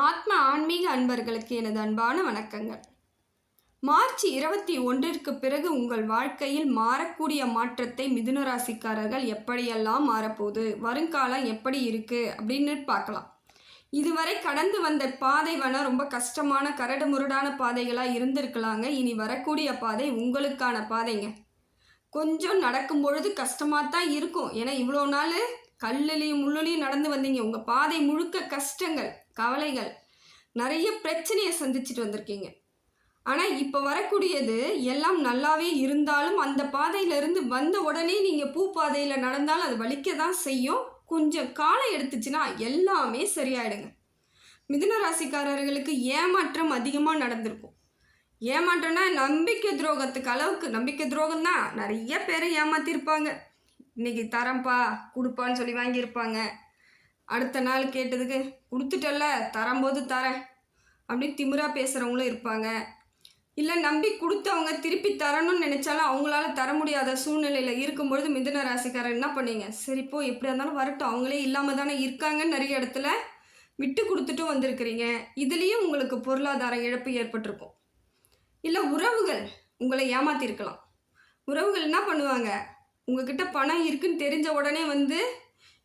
ஆத்ம ஆன்மீக அன்பர்களுக்கு எனது அன்பான வணக்கங்கள். மார்ச் இருபத்தி ஒன்றிற்கு பிறகு உங்கள் வாழ்க்கையில் மாறக்கூடிய மாற்றத்தை மிதுன ராசிக்காரர்கள் எப்படியெல்லாம் மாறப்போகுது வருங்காலம் எப்படி இருக்குது அப்படின்னு பார்க்கலாம். இதுவரை கடந்து வந்த பாதை வேணால் ரொம்ப கஷ்டமான கரடு முரடான பாதைகளாக இருந்திருக்கலாங்க. இனி வரக்கூடிய பாதை உங்களுக்கான பாதைங்க. கொஞ்சம் நடக்கும் பொழுது கஷ்டமாக தான் இருக்கும். ஏன்னா இவ்வளோ நாள் கல்லுலையும் முள்ளுலையும் நடந்து வந்தீங்க. உங்கள் பாதை முழுக்க கஷ்டங்கள். கவலைகள். நிறைய பிரச்சனையை சந்திச்சுட்டு வந்திருக்கீங்க. ஆனால் இப்போ வரக்கூடியது எல்லாம் நல்லாவே இருந்தாலும் அந்த பாதையிலிருந்து வந்த உடனே நீங்கள் பூ பாதையில் நடந்தாலும் அது வலிக்க தான் செய்யும். கொஞ்சம் காலம் எடுத்துச்சுன்னா எல்லாமே சரியாயிடுங்க. மிதுன ராசிக்காரர்களுக்கு ஏமாற்றம் அதிகமாக நடந்திருக்கும். ஏமாற்றம்னா நம்பிக்கை துரோகத்துக்கு அளவுக்கு நம்பிக்கை துரோகம் தான் நிறைய பேரை ஏமாத்திருப்பாங்க. இன்னைக்கு தரம்பா கொடுப்பான்னு சொல்லி வாங்கியிருப்பாங்க. அடுத்த நாள் கேட்டதுக்கு கொடுத்துட்டல்ல தரும்போது தரேன். அப்படின்னு திமிரா பேசுகிறவங்களும் இருப்பாங்க. இல்லை நம்பி கொடுத்தவங்க திருப்பி தரணும்னு நினச்சாலும் அவங்களால தர முடியாத சூழ்நிலையில் இருக்கும்பொழுது மிதுன ராசிக்காரர் என்ன பண்ணீங்க? சரி எப்படியா இருந்தாலும் வரட்டும். அவங்களே இல்லாமல் தானே இருக்காங்கன்னு நிறைய இடத்துல விட்டு கொடுத்துட்டும் வந்திருக்கிறீங்க. இதுலேயும் உங்களுக்கு பொருளாதார இழப்பு ஏற்பட்டிருக்கும். இல்லை உறவுகள் உங்களை ஏமாத்திருக்கலாம். உறவுகள் என்ன பண்ணுவாங்க? உங்ககிட்ட பணம் இருக்குன்னு தெரிஞ்ச உடனே வந்து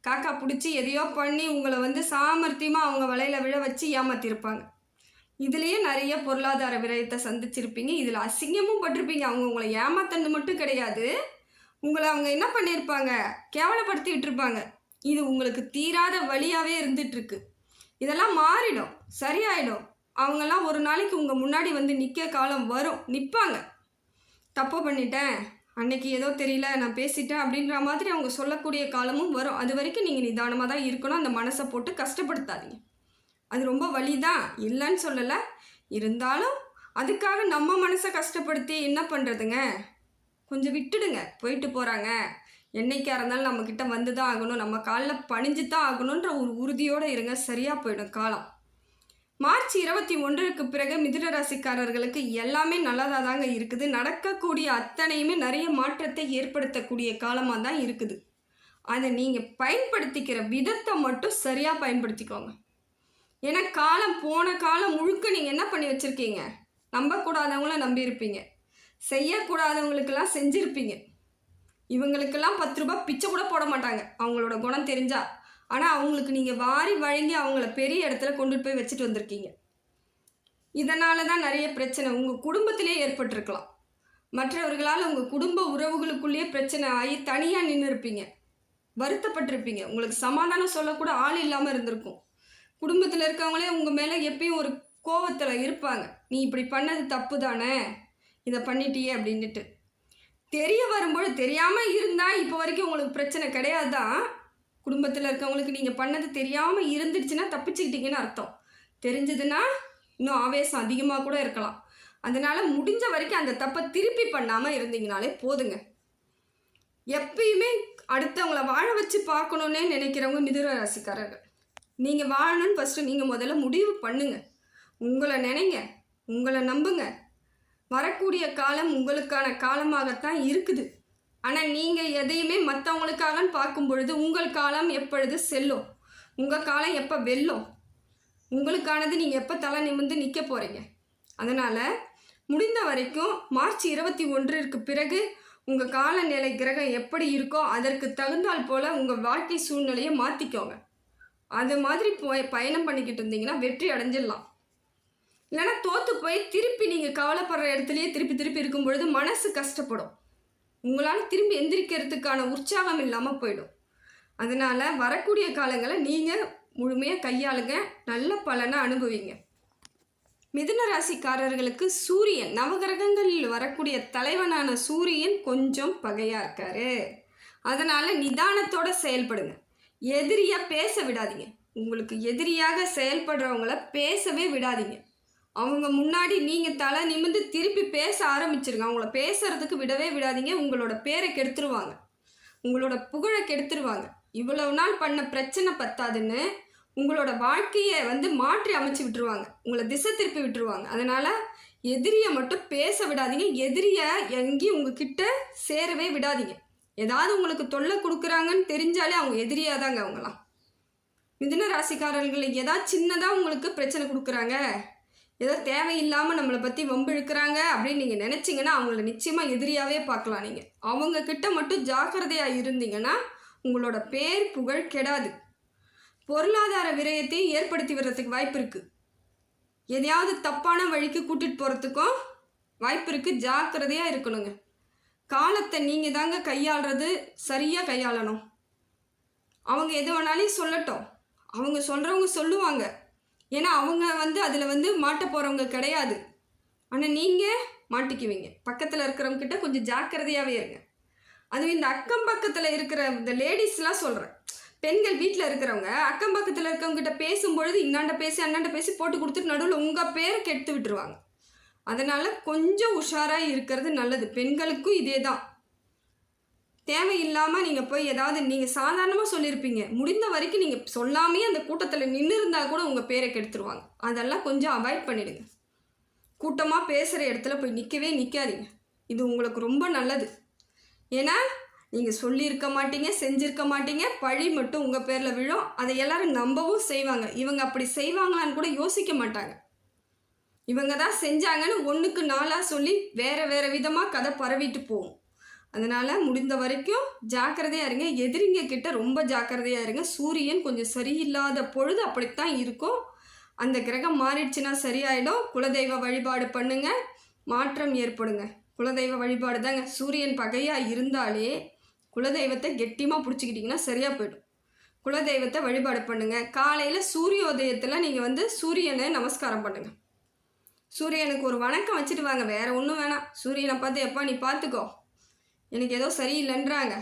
காக்கா பிடிச்சி எதையோ பண்ணி உங்களை வந்து சாமர்த்தியமாக அவங்க வலையில் விழ வச்சு ஏமாத்திருப்பாங்க. இதுலேயே நிறைய பொருளாதார விரயத்தை சந்திச்சிருப்பீங்க. இதில் அசிங்கமும் பட்டிருப்பீங்க. அவங்க உங்களை ஏமாத்தது மட்டும் கிடையாது. உங்களை அவங்க என்ன பண்ணியிருப்பாங்க கேவலப்படுத்தி விட்டுருப்பாங்க இது உங்களுக்கு தீராத வழியாகவே இருந்துகிட்ருக்கு இதெல்லாம் மாறிடும். சரியாயிடும். அவங்கெல்லாம் ஒரு நாளைக்கு உங்கள் முன்னாடி வந்து நிற்க காலம் வரும். நிற்பாங்க தப்பு பண்ணிட்டேன். அன்னைக்கு ஏதோ தெரியல நான் பேசிட்டேன் அப்படின்ற மாதிரி அவங்க சொல்லக்கூடிய காலமும் வரும். அது வரைக்கும் நீங்கள் நிதானமாக தான் இருக்கணும். அந்த மனசை போட்டு கஷ்டப்படுத்தாதீங்க. அது ரொம்ப வலி தான் இல்லைன்னு சொல்லலை. இருந்தாலும் அதுக்காக நம்ம மனசை கஷ்டப்படுத்தி என்ன பண்ணுறதுங்க கொஞ்சம் விட்டுடுங்க. போயிட்டு போகிறாங்க என்னைக்கா இருந்தாலும் நம்மக்கிட்ட வந்து தான் ஆகணும். நம்ம காலில் பணிஞ்சு தான் ஆகணுன்ற ஒரு உறுதியோடு இருங்க. சரியாக போயிடும் காலம். மார்ச் இருபத்தி ஒன்றுக்கு பிறகு மிதுன ராசிக்காரர்களுக்கு எல்லாமே நல்லதாக தாங்க இருக்குது. நடக்கக்கூடிய அத்தனையுமே நிறைய மாற்றத்தை ஏற்படுத்தக்கூடிய காலமாக தான் இருக்குது. அதை நீங்கள் பயன்படுத்திக்கிற விதத்தை மட்டும் சரியாக பயன்படுத்திக்கோங்க. ஏன்னா காலம் போன காலம் முழுக்க நீங்கள் என்ன பண்ணி வச்சுருக்கீங்க? நம்பக்கூடாதவங்கள நம்பியிருப்பீங்க. செய்யக்கூடாதவங்களுக்கெல்லாம் செஞ்சுருப்பீங்க. இவங்களுக்கெல்லாம் பத்து ரூபாய் பிச்சை கூட போட மாட்டாங்க. அவங்களோட குணம் தெரிஞ்சால் ஆனால் அவங்களுக்கு நீங்கள் வாரி வழங்கி அவங்கள பெரிய இடத்துல கொண்டுட்டு போய் வச்சுட்டு வந்திருக்கீங்க. இதனால தான் நிறைய பிரச்சனை. உங்கள் குடும்பத்திலே ஏற்பட்டிருக்கலாம். மற்றவர்களால் உங்கள் குடும்ப உறவுகளுக்குள்ளேயே பிரச்சனை ஆகி தனியாக நின்று இருப்பீங்க. வருத்தப்பட்டிருப்பீங்க. உங்களுக்கு சமாதானம் சொல்லக்கூட ஆள் இல்லாமல் இருந்திருக்கும். குடும்பத்தில் இருக்கவங்களே உங்கள் மேலே எப்பயும் ஒரு கோவத்தில் இருப்பாங்க. நீ இப்படி பண்ணது தப்பு தானே இதை பண்ணிட்டியே அப்படின்ட்டு தெரிய வரும்போது தெரியாமல் இருந்தால் இப்போ வரைக்கும் உங்களுக்கு பிரச்சனை கிடையாது? தான் குடும்பத்தில் இருக்கவங்களுக்கு நீங்கள் பண்ணது தெரியாமல் இருந்துடுச்சுன்னா தப்பிச்சுக்கிட்டீங்கன்னு அர்த்தம். தெரிஞ்சதுன்னா இன்னும் ஆவேசம் அதிகமாக கூட இருக்கலாம். அதனால் முடிஞ்ச வரைக்கும் அந்த தப்பை திருப்பி பண்ணாமல் இருந்தீங்கனாலே போதுங்க. எப்பயுமே அடுத்தவங்கள வாழ வச்சு பார்க்கணுன்னே நினைக்கிறவங்க மிதுர ராசிக்காரர்கள். நீங்கள் வாழணும்னு ஃபஸ்ட்டு நீங்கள் முதல்ல முடிவு பண்ணுங்க. உங்களை நினைங்க. உங்களை நம்புங்க. வரக்கூடிய காலம் உங்களுக்கான காலமாகத்தான் இருக்குது. ஆனால் நீங்கள் எதையுமே மற்றவங்களுக்காகன்னு பார்க்கும் பொழுது உங்கள் காலம் எப்பொழுது செல்லும்? உங்கள் காலம் எப்போ வெல்லும்? உங்களுக்கானது நீங்கள் எப்போ தலை நிமிர்ந்து நிற்க போகிறீங்க அதனால் முடிந்த வரைக்கும் மார்ச் இருபத்தி ஒன்றிற்கு பிறகு உங்கள் காலநிலை கிரகம் எப்படி இருக்கோ அதற்கு தகுந்தால் போல் உங்கள் வாழ்க்கை சூழ்நிலையை மாற்றிக்கோங்க அது மாதிரி போய் பயணம் பண்ணிக்கிட்டு இருந்தீங்கன்னா வெற்றி அடைஞ்சிடலாம். இல்லைன்னா தோற்று போய் திருப்பி நீங்கள் கவலைப்படுற இடத்துலையே திருப்பி திருப்பி இருக்கும் பொழுது மனசு கஷ்டப்படும். உங்களால் திரும்பி எந்திரிக்கிறதுக்கான உற்சாகம் இல்லாமல் போயிடும். அதனால் வரக்கூடிய காலங்களை நீங்கள் முழுமையாக கையாளுங்க. நல்ல பலனை அனுபவிங்க. மிதுன ராசிக்காரர்களுக்கு சூரியன் நவகிரகங்களில் வரக்கூடிய தலைவனான சூரியன் கொஞ்சம் பகையாக இருக்காரு. அதனால் நிதானத்தோட செயல்படுங்க. எதிரியாக பேச விடாதீங்க. உங்களுக்கு எதிரியாக செயல்படுறவங்கள பேசவே விடாதீங்க. அவங்க முன்னாடி நீங்கள் தலை நிமிந்து திருப்பி பேச ஆரம்பிச்சிருங்க. அவங்கள பேசுறதுக்கு விடவே விடாதீங்க. உங்களோட பேரை கெடுத்துருவாங்க. உங்களோட புகழை கெடுத்துருவாங்க. இவ்வளவு நாள் பண்ண பிரச்சனை பத்தாதுன்னு உங்களோட வாழ்க்கையை வந்து மாற்றி அமைச்சு விட்டுருவாங்க. உங்களை திசை திருப்பி விட்டுருவாங்க. அதனால் எதிரியை மட்டும் பேச விடாதீங்க. எதிரியை எங்கேயும் உங்ககிட்ட சேரவே விடாதீங்க. ஏதாவது உங்களுக்கு தொல்லை கொடுக்குறாங்கன்னு தெரிஞ்சாலே அவங்க எதிரியாக தாங்க அவங்களாம் மிதுன ராசிக்காரர்களுக்கு ஏதாவது சின்னதாக உங்களுக்கு பிரச்சனை கொடுக்குறாங்க. ஏதோ தேவையில்லாமல் நம்மளை பற்றி வம்பு இழுக்கிறாங்க அப்படின்னு நீங்கள் நினச்சிங்கன்னா அவங்கள நிச்சயமாக எதிரியாகவே பார்க்கலாம் நீங்கள் அவங்கக்கிட்ட மட்டும் ஜாக்கிரதையாக இருந்தீங்கன்னா உங்களோட பேர் புகழ் கெடாது. பொருளாதார விரயத்தை ஏற்படுத்தி வர்றதுக்கு வாய்ப்பு இருக்குது எதையாவது தப்பான வழிக்கு கூட்டிகிட்டு போகிறதுக்கும் வாய்ப்பு இருக்குது ஜாக்கிரதையாக இருக்கணுங்க. காலத்தை நீங்கள் தாங்க கையாளுறது சரியாக கையாளணும். அவங்க எது வேணாலும் சொல்லட்டும். அவங்க சொல்கிறவங்க சொல்லுவாங்க. ஏன்னா அவங்க வந்து அதில் வந்து மாட்ட போகிறவங்க கிடையாது. ஆனால் நீங்கள் மாட்டிக்குவீங்க. பக்கத்தில் இருக்கிறவங்க கிட்ட கொஞ்சம் ஜாக்கிரதையாகவே இருங்க. அதுவும் இந்த அக்கம் பக்கத்தில் இருக்கிற இந்த லேடிஸ்லாம் சொல்கிறேன் பெண்கள் வீட்டில் இருக்கிறவங்க அக்கம் பக்கத்தில் இருக்கவங்ககிட்ட பேசும்பொழுது இன்னாண்ட பேசி அண்ணாண்ட பேசி போட்டு கொடுத்துட்டு நடுவில் உங்கள் பேரை கெடுத்து விட்டுருவாங்க. அதனால் கொஞ்சம் உஷாராக இருக்கிறது நல்லது. பெண்களுக்கும் இதே தான் தேவையில்லாமல் நீங்கள் போய் ஏதாவது நீங்கள் சாதாரணமாக சொல்லியிருப்பீங்க முடிந்த வரைக்கும் நீங்கள் சொல்லாமே அந்த கூட்டத்தில் நின்று இருந்தால் கூட உங்கள் பேரை கெடுத்துருவாங்க. அதெல்லாம் கொஞ்சம் அவாய்ட் பண்ணிடுங்க. கூட்டமாக பேசுகிற இடத்துல போய் நிற்கவே நிற்காதீங்க இது உங்களுக்கு ரொம்ப நல்லது. ஏன்னா நீங்கள் சொல்லியிருக்க மாட்டீங்க செஞ்சிருக்க மாட்டீங்க பழி மட்டும் உங்கள் பேரில் விழும். அதை எல்லோரும் நம்பவும் செய்வாங்க. இவங்க அப்படி செய்வாங்களான்னு கூட யோசிக்க மாட்டாங்க. இவங்க தான் செஞ்சாங்கன்னு ஒன்றுக்கு நாளாக சொல்லி வேறு வேறு விதமாக கதை பரவிட்டு போகும். அதனால் முடிந்த வரைக்கும் ஜாக்கிரதையாக இருங்க. எதிரிங்க கிட்ட ரொம்ப ஜாக்கிரதையாக இருங்க. சூரியன் கொஞ்சம் சரியில்லாத பொழுது அப்படித்தான் இருக்கும். அந்த கிரகம் மாறிடுச்சுன்னா சரியாயிடும். குலதெய்வ வழிபாடு பண்ணுங்க. மாற்றம் ஏற்படுங்க. குலதெய்வ வழிபாடு தாங்க. சூரியன் பகையாக இருந்தாலே குலதெய்வத்தை கெட்டியமாக பிடிச்சிக்கிட்டிங்கன்னா சரியாக போயிடும். குலதெய்வத்தை வழிபாடு பண்ணுங்கள் காலையில் சூரியோதயத்தில் நீங்கள் வந்து சூரியனை நமஸ்காரம் பண்ணுங்கள் சூரியனுக்கு ஒரு வணக்கம் வச்சுட்டு வாங்க. வேறு ஒன்றும் வேணாம். சூரியனை பார்த்து எப்பா நீ பார்த்துக்கோ. எனக்கு ஏதோ சரியில்லைன்றாங்க.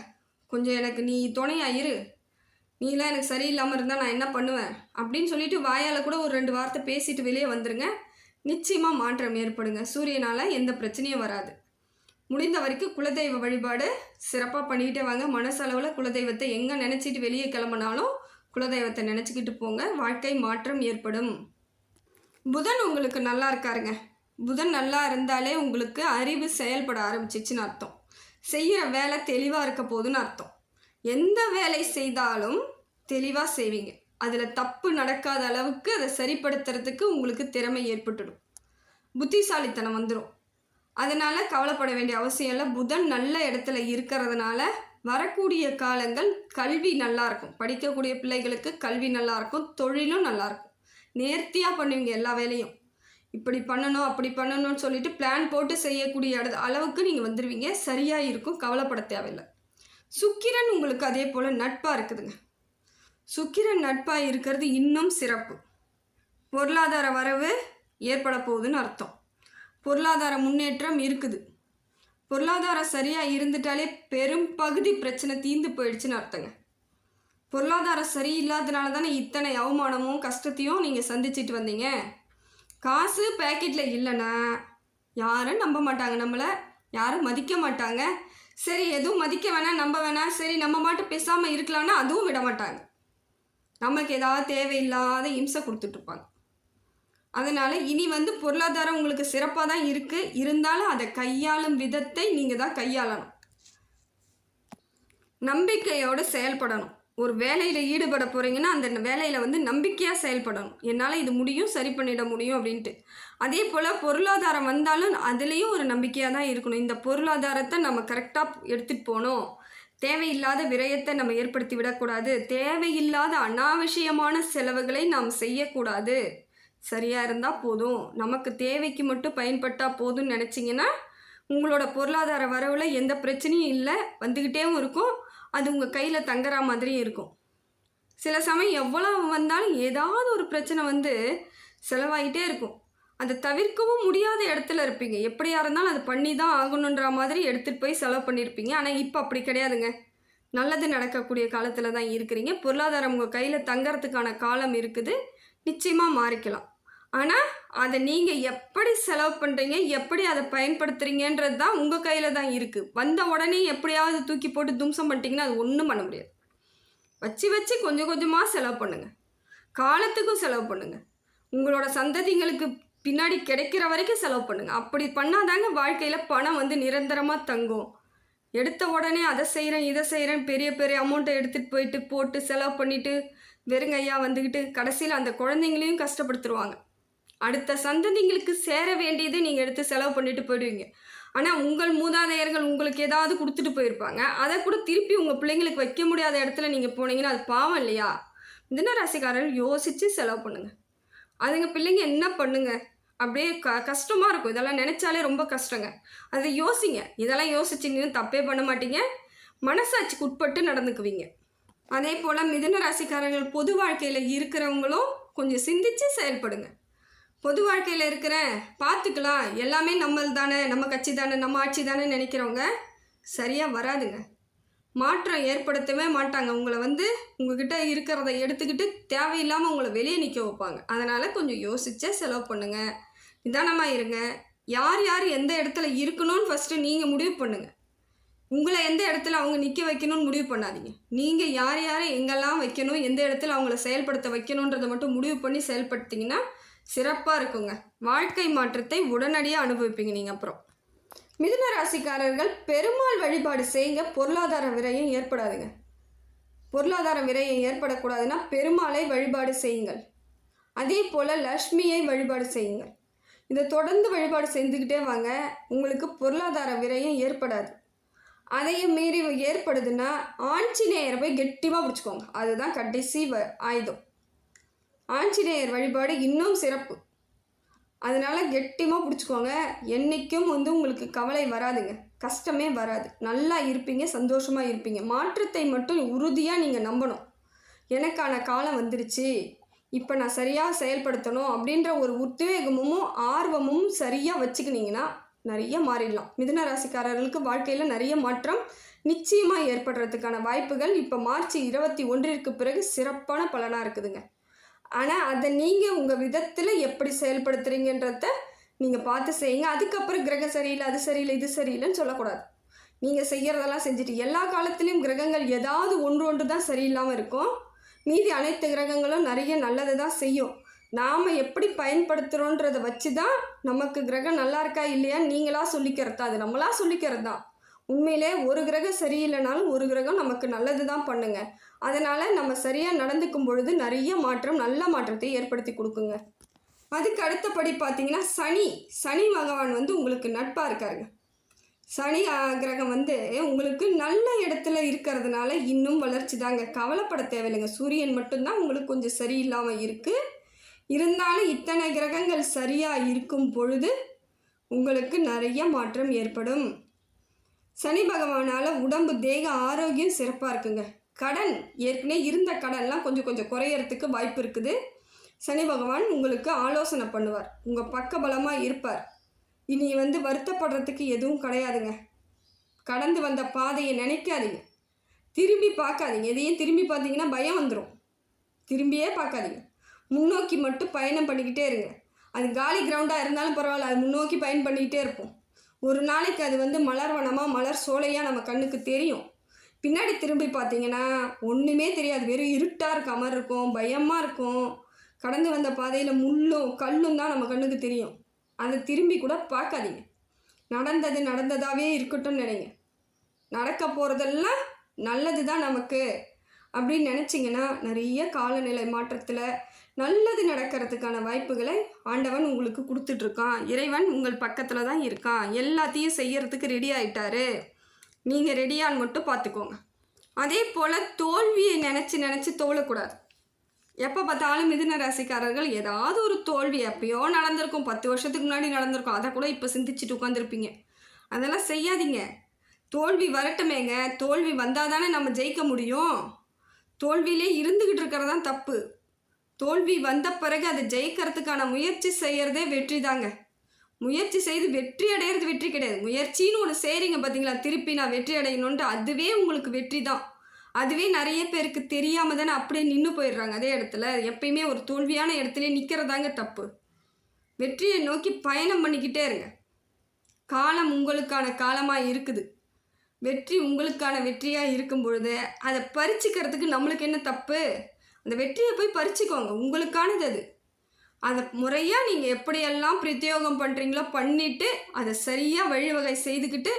கொஞ்சம் எனக்கு நீ துணையா இரு. நீலாம் எனக்கு சரியில்லாமல் இருந்தால் நான் என்ன பண்ணுவேன்? அப்படின்னு சொல்லிட்டு வாயால் கூட ஒரு ரெண்டு வார்த்தை பேசிட்டு வெளியே வந்துருங்க. நிச்சயமாக மாற்றம் ஏற்படுங்க. சூரியனால் எந்த பிரச்சனையும் வராது. முடிந்த வரைக்கும் குலதெய்வ வழிபாடு சிறப்பாக பண்ணிக்கிட்டே வாங்க. மனசளவில் குலதெய்வத்தை எங்கே நினச்சிட்டு வெளியே கிளம்புனாலும் குலதெய்வத்தை நினச்சிக்கிட்டு போங்க. வாழ்க்கை மாற்றம் ஏற்படும். புதன் உங்களுக்கு நல்லா இருக்காருங்க. புதன் நல்லா இருந்தாலே உங்களுக்கு அறிவு செயல்பட ஆரம்பிச்சிச்சுன்னு அர்த்தம். செய்கிற வேலை தெளிவாக இருக்க போதுன்னு அர்த்தம். எந்த வேலை செய்தாலும் தெளிவாக செய்வீங்க. அதில் தப்பு நடக்காத அளவுக்கு அதை சரிப்படுத்துறதுக்கு உங்களுக்கு திறமை ஏற்பட்டுடும். புத்திசாலித்தனம் வந்துடும் அதனால் கவலைப்பட வேண்டிய அவசியம் இல்லை. புதன் நல்ல இடத்துல இருக்கிறதுனால வரக்கூடிய காலங்கள் கல்வி நல்லாயிருக்கும் படிக்கக்கூடிய பிள்ளைகளுக்கு கல்வி நல்லாயிருக்கும் தொழிலும் நல்லாயிருக்கும் நேர்த்தியாக பண்ணுவீங்க எல்லா வேலையும். இப்படி பண்ணணும் அப்படி பண்ணணும்னு சொல்லிட்டு பிளான் போட்டு செய்யக்கூடிய இட அளவுக்கு நீங்கள் வந்துடுவீங்க சரியாக இருக்கும் கவலைப்பட தேவையில்லை. சுக்கிரன் உங்களுக்கு அதே போல் நட்பாக இருக்குதுங்க. சுக்கிரன் நட்பாக இருக்கிறது இன்னும் சிறப்பு. பொருளாதார வரவு ஏற்பட போகுதுன்னு அர்த்தம். பொருளாதார முன்னேற்றம் இருக்குது. பொருளாதாரம் சரியாக இருந்துட்டாலே பெரும் பகுதி பிரச்சனை தீந்து போயிடுச்சுன்னு அர்த்தங்க. பொருளாதாரம் சரியில்லாதனால தானே இத்தனை அவமானமும் கஷ்டத்தையும் நீங்கள் சந்திச்சிட்டு வந்தீங்க. காசு பேக்கெட்டில் இல்லைன்னா யாரும் நம்ப மாட்டாங்க. நம்மளை யாரும் மதிக்க மாட்டாங்க. சரி எதுவும் மதிக்க வேணாம் நம்ப வேணாம் சரி நம்ம மாட்டு பேசாமல் இருக்கலாம்னா அதுவும் விட மாட்டாங்க. நமக்கு ஏதாவது தேவையில்லாத இம்சை கொடுத்துட்ருப்பாங்க அதனால் இனி வந்து பொருளாதாரம் உங்களுக்கு சிறப்பாக தான் இருக்குது இருந்தாலும் அதை கையாளும் விதத்தை நீங்கள் தான் கையாளணும். நம்பிக்கையோடு செயல்படணும். ஒரு வேலையில் ஈடுபட போகிறீங்கன்னா அந்த வேலையில் வந்து நம்பிக்கையாக செயல்படணும். என்னால் இது முடியும் சரி பண்ணிட முடியும் அப்படின்ட்டு. அதே போல் பொருளாதாரம் வந்தாலும் அதுலேயும் ஒரு நம்பிக்கையாக தான் இருக்கணும். இந்த பொருளாதாரத்தை நம்ம கரெக்டாக எடுத்துகிட்டு போகணும். தேவையில்லாத விரயத்தை நம்ம ஏற்படுத்தி விடக்கூடாது. தேவையில்லாத அனாவசியமான செலவுகளை நாம் செய்யக்கூடாது. சரியாக இருந்தால் போதும். நமக்கு தேவைக்கு மட்டும் பயன்பட்டால் போதும்னு நினச்சிங்கன்னா உங்களோட பொருளாதார வரவில் எந்த பிரச்சனையும் இல்லை. வந்துக்கிட்டேவும் இருக்கும். அது உங்கள் கையில் தங்குற மாதிரியும் இருக்கும். சில சமயம் எவ்வளோ வந்தாலும் ஏதாவது ஒரு பிரச்சனை வந்து செலவாகிட்டே இருக்கும். அதை தவிர்க்கவும் முடியாத இடத்துல இருப்பீங்க. எப்படியா இருந்தாலும் அது பண்ணி தான் ஆகணுன்ற மாதிரி எடுத்துகிட்டு போய் செலவு பண்ணியிருப்பீங்க ஆனால் இப்போ அப்படி கிடையாதுங்க. நல்லது நடக்கக்கூடிய காலத்தில் தான் இருக்கிறீங்க. பொருளாதாரம் உங்கள் கையில் தங்கறதுக்கான காலம் இருக்குது. நிச்சயமாக மாறிக்கலாம். ஆனால் அதை நீங்கள் எப்படி செலவு பண்ணுறீங்க எப்படி அதை பயன்படுத்துகிறீங்கன்றது தான் உங்கள் கையில் தான் இருக்குது வந்த உடனே எப்படியாவது தூக்கி போட்டு தும்சம் பண்ணிட்டீங்கன்னா அது ஒன்றும் பண்ண முடியாது. வச்சு வச்சு கொஞ்சம் கொஞ்சமாக செலவு பண்ணுங்கள் காலத்துக்கும் செலவு பண்ணுங்கள் உங்களோட சந்ததிங்களுக்கு பின்னாடி கிடைக்கிற வரைக்கும் செலவு பண்ணுங்கள் அப்படி பண்ணாதாங்க வாழ்க்கையில் பணம் வந்து நிரந்தரமாக தங்கும். எடுத்த உடனே அதை செய்கிறேன் இதை செய்கிறேன் பெரிய பெரிய அமௌண்ட்டை எடுத்துகிட்டு போயிட்டு போட்டு செலவு பண்ணிவிட்டு வெறுங்கையாக வந்துக்கிட்டு கடைசியில் அந்த குழந்தைங்களையும் கஷ்டப்படுத்துருவாங்க. அடுத்த சந்ததிங்களுக்கு சேர வேண்டியதை நீங்கள் எடுத்து செலவு பண்ணிட்டு போயிடுவீங்க. ஆனால் உங்கள் மூதாதையர்கள் உங்களுக்கு ஏதாவது கொடுத்துட்டு போயிருப்பாங்க. அதை கூட திருப்பி உங்கள் பிள்ளைங்களுக்கு வைக்க முடியாத இடத்துல நீங்கள் போனீங்கன்னா அது பாவம் இல்லையா? மிதுன ராசிக்காரர்கள் யோசித்து செலவு பண்ணுங்க. அதுங்க பிள்ளைங்க என்ன பண்ணுங்க? அப்படியே க கஷ்டமாக இருக்கும். இதெல்லாம் நினச்சாலே ரொம்ப கஷ்டங்க. அதை யோசிங்க. இதெல்லாம் யோசிச்சிங்கன்னு தப்பே பண்ண மாட்டீங்க. மனசாட்சிக்கு உட்பட்டு நடந்துக்குவீங்க. அதே போல் மிதுன ராசிக்காரர்கள் பொது வாழ்க்கையில் இருக்கிறவங்களும் கொஞ்சம் சிந்திச்சு செயல்படுங்க. பொது வாழ்க்கையில் இருக்கிற பார்த்துக்கலாம் எல்லாமே நம்மள் தானே நம்ம கட்சி தானே நம்ம ஆட்சி தானே நினைக்கிறவங்க சரியாக வராதுங்க. மாற்றம் ஏற்படுத்தவே மாட்டாங்க. உங்களை வந்து உங்ககிட்ட இருக்கிறத எடுத்துக்கிட்டு தேவையில்லாமல் உங்களை வெளியே நிற்க வைப்பாங்க. அதனால் கொஞ்சம் யோசிச்சே செலவு பண்ணுங்க. நிதானமாக இருங்க. யார் யார் எந்த இடத்துல இருக்கணும்னு ஃபஸ்ட்டு நீங்கள் முடிவு பண்ணுங்கள் உங்களை எந்த இடத்துல அவங்க நிற்க வைக்கணும்னு முடிவு பண்ணாதீங்க. நீங்கள் யார் யாரை எங்கெல்லாம் வைக்கணும் எந்த இடத்துல அவங்கள செயல்படுத்த வைக்கணுன்றதை மட்டும் முடிவு பண்ணி செயல்படுத்திங்கன்னா சிறப்பாக இருக்குங்க. வாழ்க்கை மாற்றத்தை உடனடியாக அனுபவிப்பீங்க நீங்கள் அப்புறம். மிதுன ராசிக்காரர்கள் பெருமாள் வழிபாடு செய்யுங்க. பொருளாதார விரயம் ஏற்படாதுங்க. பொருளாதார விரயம் ஏற்படக்கூடாதுன்னா பெருமாளை வழிபாடு செய்யுங்கள். அதே போல் லக்ஷ்மியை வழிபாடு செய்யுங்கள். இதை தொடர்ந்து வழிபாடு செஞ்சுக்கிட்டே வாங்க. உங்களுக்கு பொருளாதார விரயம் ஏற்படாது. அதையும் மீறி ஏற்படுதுன்னா ஆஞ்சநேயரை போய் கெட்டிமாக பிடிச்சிக்கோங்க. அதுதான் கடைசி வ ஆயுதம். ஆஞ்சநேயர் வழிபாடு இன்னும் சிறப்பு. அதனால் கெட்டியமாக பிடிச்சிக்கோங்க. என்றைக்கும் வந்து உங்களுக்கு கவலை வராதுங்க. கஷ்டமே வராது. நல்லா இருப்பீங்க சந்தோஷமாக இருப்பீங்க. மாற்றத்தை மட்டும் உறுதியாக நீங்கள் நம்பணும். எனக்கான காலம் வந்துருச்சு. இப்போ நான் சரியாக செயல்படுத்தணும் அப்படின்ற ஒரு உத்வேகமும் ஆர்வமும் சரியாக வச்சுக்கினீங்கன்னா நிறைய மாறிடலாம். மிதுன ராசிக்காரர்களுக்கு வாழ்க்கையில் நிறைய மாற்றம் நிச்சயமாக ஏற்படுறதுக்கான வாய்ப்புகள் இப்போ மார்ச் இருபத்தி ஒன்றிற்கு பிறகு சிறப்பான பலனாக இருக்குதுங்க. ஆனால் அதை நீங்கள் உங்கள் விதத்தில் எப்படி செயல்படுத்துகிறீங்கன்றத நீங்கள் பார்த்து செய்யுங்க. அதுக்கப்புறம் கிரகம் சரியில்லை அது சரியில்லை இது சரியில்லைன்னு சொல்லக்கூடாது. நீங்கள் செய்கிறதெல்லாம் செஞ்சுட்டு எல்லா காலத்துலேயும் கிரகங்கள் ஏதாவது ஒன்று ஒன்று தான் சரியில்லாமல் இருக்கும். மீதி அனைத்து கிரகங்களும் நிறைய நல்லதை தான் செய்யும். நாம் எப்படி பயன்படுத்துகிறோன்றதை வச்சு தான் நமக்கு கிரகம் நல்லா இருக்கா இல்லையான்னு நீங்களாக சொல்லிக்கிறது? தான் அது நம்மளாக சொல்லிக்கிறது? தான் உண்மையிலே ஒரு கிரகம் சரியில்லைனாலும் ஒரு கிரகம் நமக்கு நல்லது தான் பண்ணுங்க. அதனால் நம்ம சரியாக நடந்துக்கும் பொழுது நிறைய மாற்றம் நல்ல மாற்றத்தை ஏற்படுத்தி கொடுக்குங்க. அதுக்கு அடுத்தபடி பார்த்தீங்கன்னா சனி. சனி பகவான் வந்து உங்களுக்கு நட்பாக இருக்காருங்க. சனி கிரகம் வந்து உங்களுக்கு நல்ல இடத்துல இருக்கிறதுனால இன்னும் வளர்ச்சி தாங்க. கவலைப்பட தேவையில்லைங்க. சூரியன் மட்டும்தான் உங்களுக்கு கொஞ்சம் சரியில்லாமல் இருக்குது இருந்தாலும் இத்தனை கிரகங்கள் சரியாக இருக்கும் பொழுது உங்களுக்கு நிறைய மாற்றம் ஏற்படும். சனி பகவானால் உடம்பு தேக ஆரோக்கியம் சிறப்பாக இருக்குங்க. கடன் ஏற்கனவே இருந்த கடன்லாம் கொஞ்சம் கொஞ்சம் குறையறதுக்கு வாய்ப்பு இருக்குது. சனி பகவான் உங்களுக்கு ஆலோசனை பண்ணுவார். உங்கள் பக்கபலமாக இருப்பார். இனி வந்து வருத்தப்படுறதுக்கு எதுவும் கிடையாதுங்க. கடந்து வந்த பாதையை நினைக்காதீங்க. திரும்பி பார்க்காதீங்க. எதையும் திரும்பி பார்த்தீங்கன்னா பயம் வந்துடும் திரும்பியே பார்க்காதீங்க. முன்னோக்கி மட்டும் பயணம் பண்ணிக்கிட்டே இருங்க. அது காலி கிரவுண்டாக இருந்தாலும் பரவாயில்ல. அது முன்னோக்கி பயன் பண்ணிக்கிட்டே இருப்போம். ஒரு நாளைக்கு அது வந்து மலர் வனமாக மலர் சோலையாக நம்ம கண்ணுக்கு தெரியும். பின்னாடி திரும்பி பார்த்தீங்கன்னா ஒன்றுமே தெரியாது. வெறும் இருட்டாக இருக்க மாதிரி இருக்கும் பயமாக இருக்கும். கடந்து வந்த பாதையில் முள்ளும் கல்லும் தான் நம்ம கண்ணுக்கு தெரியும். அதை திரும்பி கூட பார்க்காதீங்க. நடந்தது நடந்ததாகவே இருக்கட்டும் நினைங்க. நடக்க போகிறதெல்லாம் நல்லது தான் நமக்கு. அப்படின்னு நினச்சிங்கன்னா நிறைய காலநிலை மாற்றத்தில் நல்லது நடக்கிறதுக்கான வாய்ப்புகளை ஆண்டவன் உங்களுக்கு கொடுத்துட்ருக்கான். இறைவன் உங்கள் பக்கத்தில் தான் இருக்கான். எல்லாத்தையும் செய்யறதுக்கு ரெடி ஆயிட்டாரு. நீங்கள் ரெடியான்னு மட்டும் பார்த்துக்கோங்க. அதே போல் தோல்வியை நினச்சி நினச்சி தோழக்கூடாது எப்போ பார்த்தாலும் மிதுன ராசிக்காரர்கள் ஏதாவது ஒரு தோல்வி எப்பயோ நடந்திருக்கும். பத்து வருஷத்துக்கு முன்னாடி நடந்திருக்கும். அதை கூட இப்போ சிந்திச்சுட்டு உட்காந்துருப்பீங்க அதெல்லாம் செய்யாதீங்க. தோல்வி வரட்டுமேங்க. தோல்வி வந்தால் தானே நம்ம ஜெயிக்க முடியும். தோல்வியிலே இருந்துக்கிட்டு இருக்கிறதான் தப்பு. தோல்வி வந்த பிறகு அதை ஜெயிக்கிறதுக்கான முயற்சி செய்கிறதே வெற்றி தாங்க. முயற்சி செய்து வெற்றி அடையிறது வெற்றி கிடையாது. முயற்சின்னு ஒன்று செய்கிறீங்க பார்த்தீங்களா திருப்பி நான் வெற்றி அடையணுன்ட்டு அதுவே உங்களுக்கு வெற்றி தான். அதுவே நிறைய பேருக்கு தெரியாமல் தானே அப்படியே நின்று போயிடுறாங்க அதே இடத்துல. எப்பயுமே ஒரு தோல்வியான இடத்துல நிற்கிறதாங்க தப்பு. வெற்றியை நோக்கி பயணம் பண்ணிக்கிட்டே இருங்க. காலம் உங்களுக்கான காலமாக இருக்குது. வெற்றி உங்களுக்கான வெற்றியாக இருக்கும் பொழுது அதை பறிச்சுக்கிறதுக்கு நம்மளுக்கு என்ன தப்பு? அந்த வெற்றியை போய் பறிச்சுக்கோங்க. உங்களுக்கானது அது. அதை முறையாக நீங்கள் எப்படியெல்லாம் பிரத்யோகம் பண்ணுறீங்களோ பண்ணிவிட்டு அதை சரியாக வழிவகை செய்துக்கிட்டு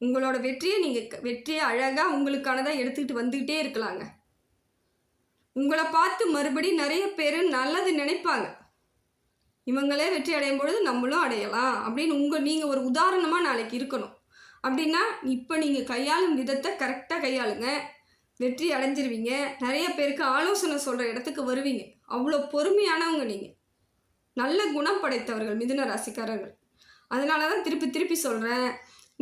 உங்களோட வெற்றியை நீங்கள் வெற்றியை அழகாக உங்களுக்கானதாக எடுத்துக்கிட்டு வந்துக்கிட்டே இருக்கலாங்க. உங்களை பார்த்து மறுபடி நிறைய பேர் நல்லது நினைப்பாங்க. இவங்களே வெற்றி அடையும் பொழுது நம்மளும் அடையலாம் அப்படின்னு உங்கள் நீங்கள் ஒரு உதாரணமாக நாளைக்கு இருக்கணும். அப்படின்னா இப்போ நீங்கள் கையாளும் விதத்தை கரெக்டாக கையாளுங்க. வெற்றி அடைஞ்சிருவீங்க. நிறைய பேருக்கு ஆலோசனை சொல்கிற இடத்துக்கு வருவீங்க. அவ்வளோ பொறுமையானவங்க நீங்கள் நல்ல குணம் படைத்தவர்கள் மிதுன ராசிக்காரர்கள். அதனால தான் திருப்பி திருப்பி சொல்கிறேன்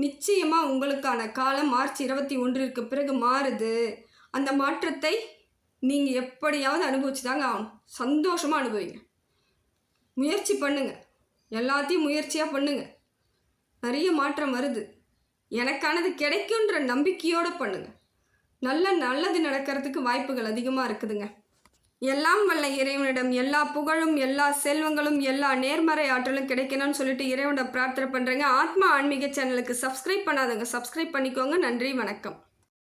நிச்சயமாக உங்களுக்கான காலம் மார்ச் இருபத்தி ஒன்றிற்கு பிறகு மாறுது. அந்த மாற்றத்தை நீங்கள் எப்படியாவது அனுபவிச்சு தாங்க ஆகணும். சந்தோஷமாக அனுபவிங்க. முயற்சி பண்ணுங்க. எல்லாத்தையும் முயற்சியாக பண்ணுங்கள் நிறைய மாற்றம் வருது. எனக்கானது கிடைக்குன்ற நம்பிக்கையோடு பண்ணுங்கள் நல்ல நல்லது நடக்கிறதுக்கு வாய்ப்புகள் அதிகமாக இருக்குதுங்க. எல்லாம் வல்ல இறைவனிடம் எல்லா புகழும் எல்லா செல்வங்களும் எல்லா நேர்மறை ஆற்றலும் கிடைக்கணும்னு சொல்லிட்டு இறைவனிடம் பிரார்த்தனை பண்ணுறேங்க ஆத்மா ஆன்மீக சேனலுக்கு சப்ஸ்கிரைப் பண்ணாதவங்க சப்ஸ்கிரைப் பண்ணிக்கோங்க. நன்றி வணக்கம்.